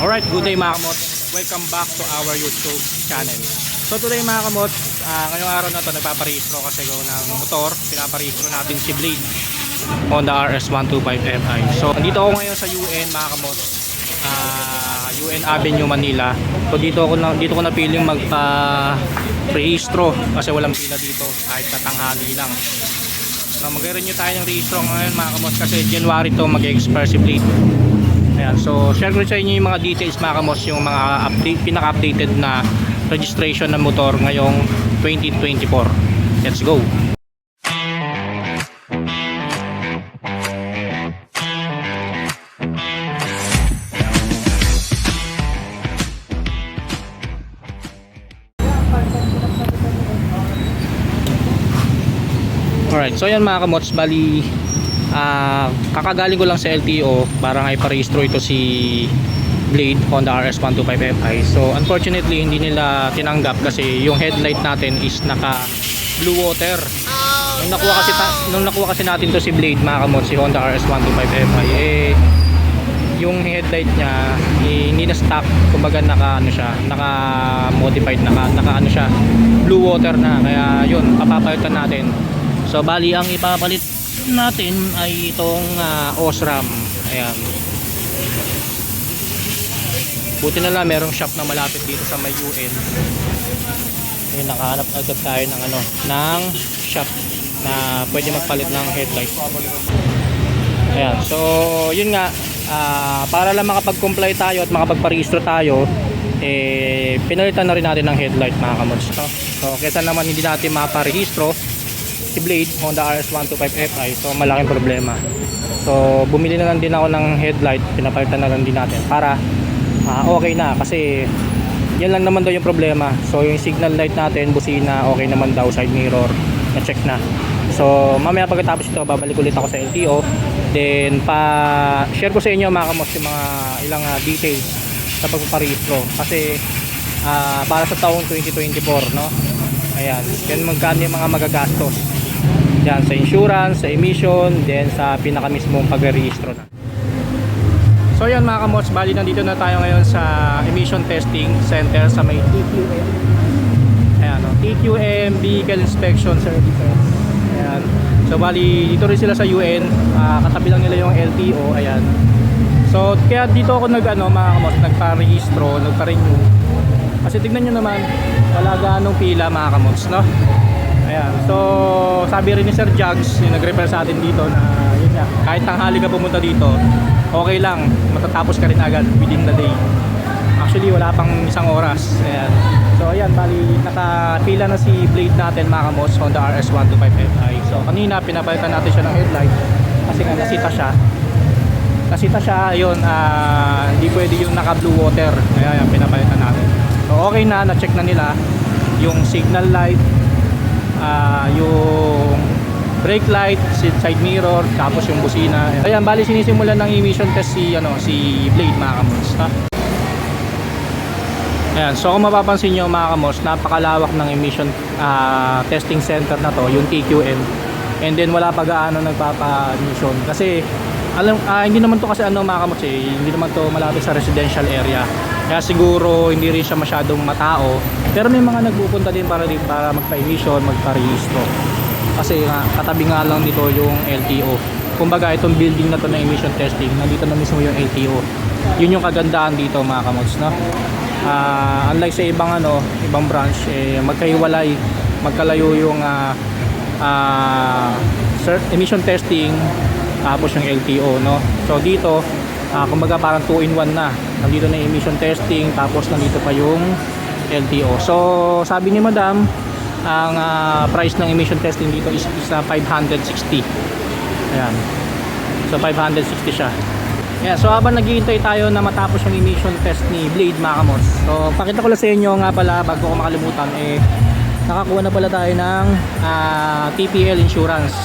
Alright, good day mga kamot. Welcome back to our YouTube channel. So today mga kamot, ah, ngayong araw na to nagpaparehistro kasi ko ng motor. Pinaparehistro natin si Blade Honda RS125Fi. So nandito ako ngayon sa UN mga kamot. Ah, UN Avenue Manila. So dito ako na, dito ko napiling magpa rehistro kasi walang pila dito kahit tatanghali lang. Na mag-renew tayo ng rehistro ngayon mga kamot kasi January to mag-expire si Blade. Ayan, so share ko sa inyo yung mga details mga kamos, yung mga update, pinaka-updated na registration ng motor ngayong 2024. Let's go! Alright, so yan mga kamots, bali ah, kakagaling ko lang sa LTO para nga iparehistro ito si Blade Honda RS125Fi so unfortunately hindi nila tinanggap kasi yung headlight natin is naka blue water. Nung nakuha kasi, nung nakuha kasi natin to si Blade mga kamot si Honda RS125Fi eh yung headlight niya eh, hindi na stock. Kumbaga naka ano siya naka modified naka, naka ano siya blue water na. Kaya yun papapalitan natin. So bali ang ipapalit natin ay itong ah, Osram. Ayan. Buti na lang merong shop na malapit dito sa may UN ayun nakahanap agad tayo ng ano ng shop na pwede magpalit ng headlight. Ayan so yun nga ah, para lang makapag-comply tayo at makapagparehistro tayo eh pinalitan na rin natin ng headlight mga kamods no? so kesa naman hindi natin maparehistro si Blade Honda RS125Fi so malaking problema. So bumili na lang din ako ng headlight pinapalitan na lang din natin para ah, okay na kasi yan lang naman daw yung problema. So yung signal light natin busina okay naman daw side mirror na check na. So mamaya pagkatapos ito babalik ulit ako sa LTO then pa share ko sa inyo mga kamos yung mga ilang ah, details sa pagpaparehistro. Kasi ah, para sa taong 2024 no? Ayan. Yan magkano yung mga magagastos yan sa insurance, sa emission then sa pinaka mismong pag-rehistro na So yan mga kamots, bali nandito na tayo ngayon sa emission testing center sa may TQM. Ayan, oh, TQM Vehicle Inspection Services. Ayan. So bali dito rin sila sa UN, ah, katabi lang nila yung LTO, ayan. So kaya dito ako nag ano mga kamots, nagpa-rehistro, nagpa-renew. Kasi tignan nyo naman, wala ganong pila mga kamots, no? Ayan. So sabi rin ni Sir Jugs, yung nag-refer sa atin dito na yun nga, kahit tanghali ka pumunta dito, okay lang, matatapos ka rin agad within the day. Actually, wala pang isang oras. Ayan. So, ayan, bali, nakapila na si Blade natin, mga kamos, Honda RS125Fi. So, kanina, pinapalitan natin siya ng headlight kasi nga nasita siya. Nasita siya, yun, ah, hindi pwede yung naka-blue water. Kaya, ayan, pinapalitan natin. So, okay na, na-check na nila yung signal light, ah, yung brake light, si- side mirror, tapos yung busina. Ayan, bali sinisimulan ng emission test si ano si Blade mga ha? Ayan, so kung mapapansin nyo mga napakalawak ng emission ah, testing center na to, yung TQM. And then wala pa gaano nagpapa-emission kasi alam ah, hindi naman to kasi ano mga kamos eh, hindi naman to malapit sa residential area. Kaya siguro hindi rin siya masyadong matao. Pero may mga nagpupunta din para din para magpa-emission, magpa-rehistro. Kasi nga katabi nga lang dito yung LTO. Kumbaga itong building na to na emission testing, nandito na mismo yung LTO. Yun yung kagandaan dito mga kamots, no? Ah, unlike sa ibang ano, ibang branch eh magkahiwalay, magkalayo yung ah, cert- emission testing tapos yung LTO, no? So dito, ah, kumbaga parang 2 in 1 na. Nandito na yung emission testing tapos nandito pa yung LTO. So sabi ni Madam, ang ah, price ng emission testing dito is, is ah, 560. Ayan. So 560 siya. Yeah, so habang naghihintay tayo na matapos yung emission test ni Blade mga kamos. So pakita ko lang sa inyo nga pala bago ko makalimutan eh nakakuha na pala tayo ng ah, TPL insurance.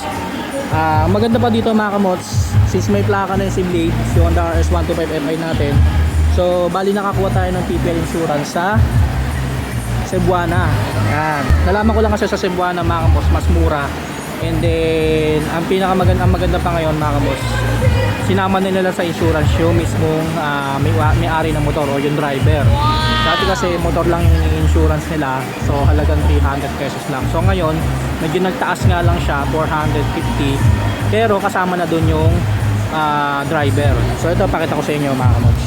Ah, maganda pa dito mga kamots since may plaka na yung si Blade, si Honda RS125Fi natin. So bali nakakuha tayo ng TPL insurance sa Cebuana. Yan. Nalaman ko lang kasi sa Cebuana mga kamos mas mura And then, ang pinakamaganda ang maganda pa ngayon mga kamos, sinama na nila sa insurance yung mismong ah, may, may-ari ng motor o yung driver. Dati kasi motor lang yung insurance nila, so halagang 300 pesos lang. So ngayon, medyo nagtaas nga lang siya, 450, pero kasama na dun yung ah, driver. So ito, pakita ko sa inyo mga kamos.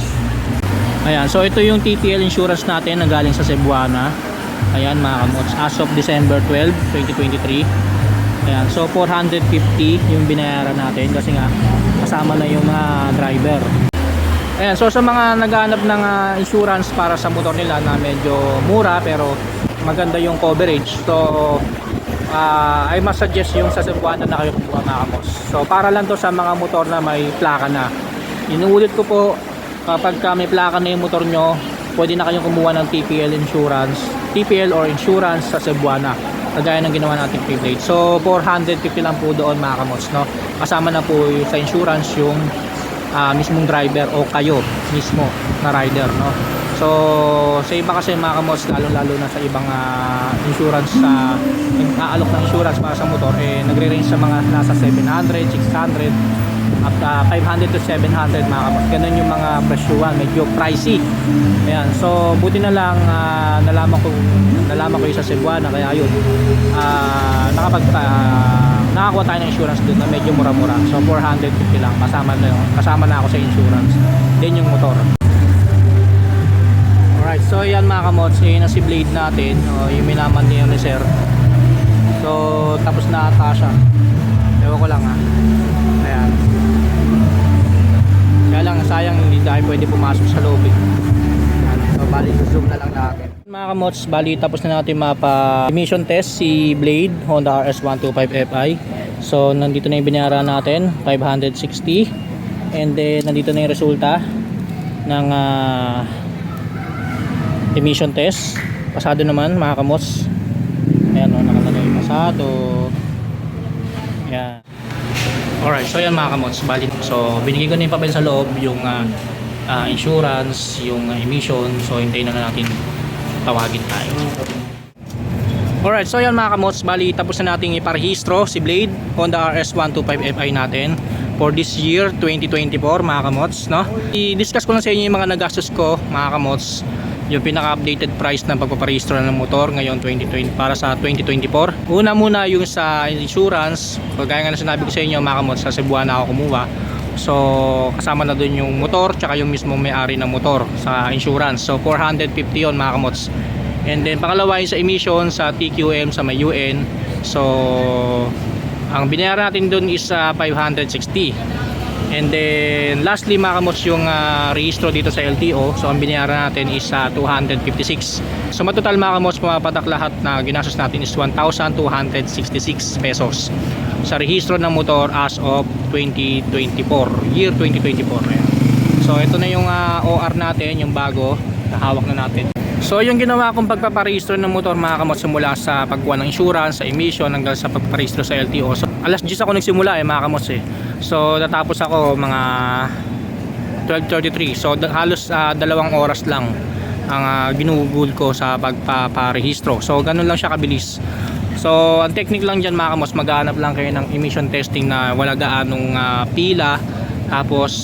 Ayan, so ito yung TPL insurance natin na galing sa Cebuana. Ayan mga kamots, as of December 12, 2023. Ayan, so 450 yung binayaran natin kasi nga kasama na yung mga driver. Ayan, so sa mga naghahanap ng ah, insurance para sa motor nila na medyo mura pero maganda yung coverage. So ah, I must suggest yung sa Cebuana na kayo kumuha mga kamots. So para lang to sa mga motor na may plaka na. Inuulit ko po kapag ka may plaka na yung motor nyo pwede na kayong kumuha ng TPL insurance TPL or insurance sa Cebuana kagaya ng ginawa nating privilege so 450 lang po doon mga kamots no? kasama na po sa insurance yung ah, mismong driver o kayo mismo na rider no? so sa iba kasi mga kamots lalo lalo na sa ibang ah, insurance sa aalok ng insurance para sa motor eh nagre-range sa mga nasa 700, 600 up to 500 to 700 mga kapos. Ganun yung mga presyuhan, medyo pricey. Ayan, so buti na lang ah, nalaman ko nalaman ko yung sa Cebuana kaya yun. ah nakapag ah, nakakuha tayo ng insurance doon na medyo mura-mura. So 450 lang kasama na yun. kasama na ako sa insurance. Din yung motor. Alright, so yan mga kamots, yun na si blade natin, o, yung minaman niya ni sir. So tapos na ata siya. Ewan ko lang ha. Ayan. Sayang hindi tayo pwede pumasok sa loob eh. So bali zoom na lang natin. Mga kamots, bali tapos na natin mapa emission test si Blade Honda RS125 Fi. So nandito na yung binayaran natin, 560. And then nandito na yung resulta ng ah, emission test. Pasado naman mga kamots. Ayan o, nakalagay pasado. Ayan. Alright, so yan mga kamots, bali. So, binigay ko na yung papel sa loob, yung ah, ah, insurance, yung ah, emission. So, hintayin na lang natin tawagin tayo. Alright, so yan mga kamots, bali tapos na nating iparehistro si Blade Honda RS125 Fi natin for this year 2024 mga kamots, no? I-discuss ko lang sa inyo yung mga nagastos ko mga kamots yung pinaka-updated price ng pagpaparehistro ng motor ngayon 2020 para sa 2024. Una muna yung sa insurance, kagaya nga na sinabi ko sa inyo mga kamots, sa Cebuana ako kumuha. So kasama na doon yung motor tsaka yung mismo may-ari ng motor sa insurance. So 450 yon mga kamots. And then pangalawa yung sa emission sa TQM sa may UN. So ang binayaran natin doon is ah, 560. And then lastly mga yung ah, rehistro dito sa LTO. So ang binayaran natin is ah, 256. So matotal mga kamots lahat na ginastos natin is 1,266 pesos sa rehistro ng motor as of 2024 year 2024 ayan. so ito na yung ah, OR natin yung bago nahawak na natin so yung ginawa kong pagpaparehistro ng motor mga kamot simula sa pagkuha ng insurance sa emission hanggang sa pagpaparehistro sa LTO so alas 10 ako nagsimula eh mga kamot eh. So natapos ako mga 12.33 so halos ah, dalawang oras lang ang ah, ginugol ko sa pagpaparehistro. So ganun lang siya kabilis. So, ang technique lang dyan mga kamos, maghanap lang kayo ng emission testing na wala gaanong ah, pila. Tapos,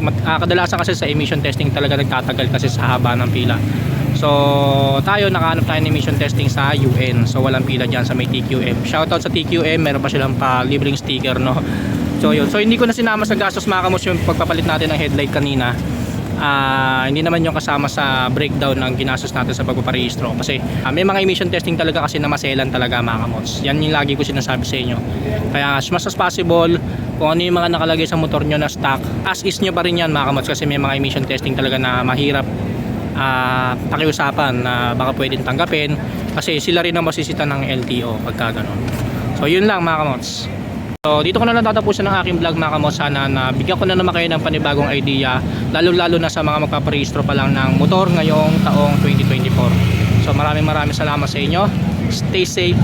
mat- ah, kadalasan kasi sa emission testing talaga nagtatagal kasi sa haba ng pila. So, tayo nakahanap tayo ng emission testing sa UN. So, walang pila dyan sa may TQM. Shoutout sa TQM, meron pa silang pa libreng sticker, no? So, yun. So, hindi ko na sinama sa gastos mga kamos yung pagpapalit natin ng headlight kanina ah hindi naman yung kasama sa breakdown ng ginastos natin sa pagpaparehistro kasi ah, may mga emission testing talaga kasi na maselan talaga mga kamots yan yung lagi ko sinasabi sa inyo kaya as much as possible kung ano yung mga nakalagay sa motor nyo na stock as is nyo pa rin yan mga kamots kasi may mga emission testing talaga na mahirap ah pakiusapan na baka pwedeng tanggapin kasi sila rin ang masisita ng LTO pagka ganun so yun lang mga kamots So dito ko na lang tatapusin ang aking vlog mga kamo sana na bigyan ko na naman kayo ng panibagong idea lalo lalo na sa mga magpaparehistro pa lang ng motor ngayong taong 2024. So maraming maraming salamat sa inyo. Stay safe,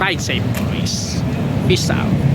ride safe always. Peace out.